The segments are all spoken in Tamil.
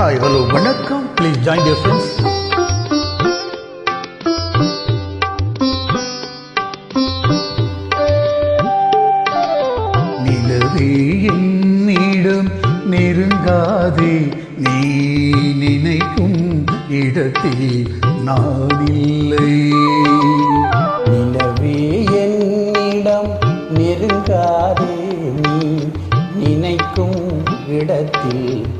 ஹாய் ஹலோ வணக்கம். ப்ளீஸ் ஜாயின் யூர் ஃப்ரெண்ட்ஸ் நிலவே என்னிடம் நெருங்காதே நீ நினைக்கும் இடத்தில் நான் இல்லை. நிலவே என்னிடம் நெருங்காதே நீ நினைக்கும் இடத்தில்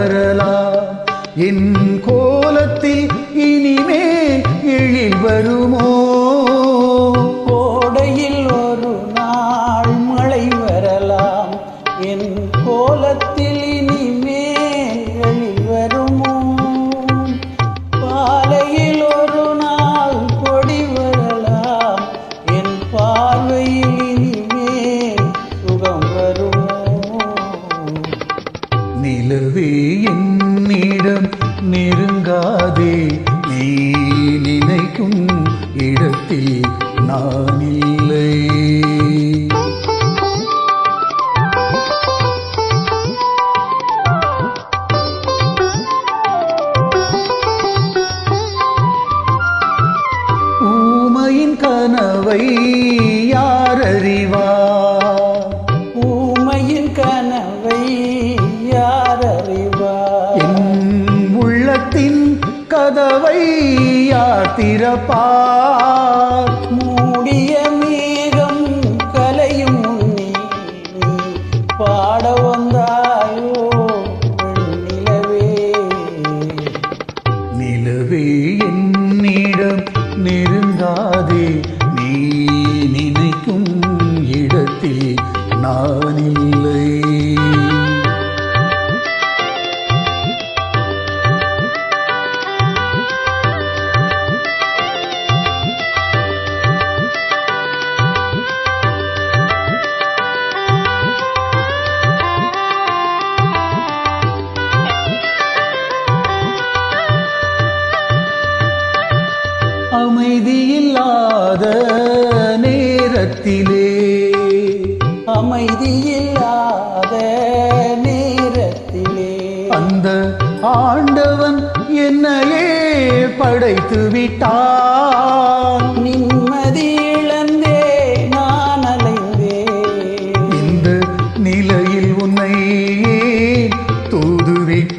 வரலாம். என் நெருங்காதே நீ நினைக்கும் இடத்தில் நான் இல்லை. ஊமையின் கனவை கதவை மூடிய மேகம் கலையும் பாட வந்தாயோ நிலவே. நிலவே என்னிடம் நிறு அமைதியில்லாத நேரத்திலே. அமைதியில்லாத நேரத்திலே. அந்த ஆண்டவன் என்னையே படைத்து விட்டான் நிம்மதி இழந்தே நான் அலைந்தேன். இந்த நிலையில் உன்னை தூதுவிட்டான்.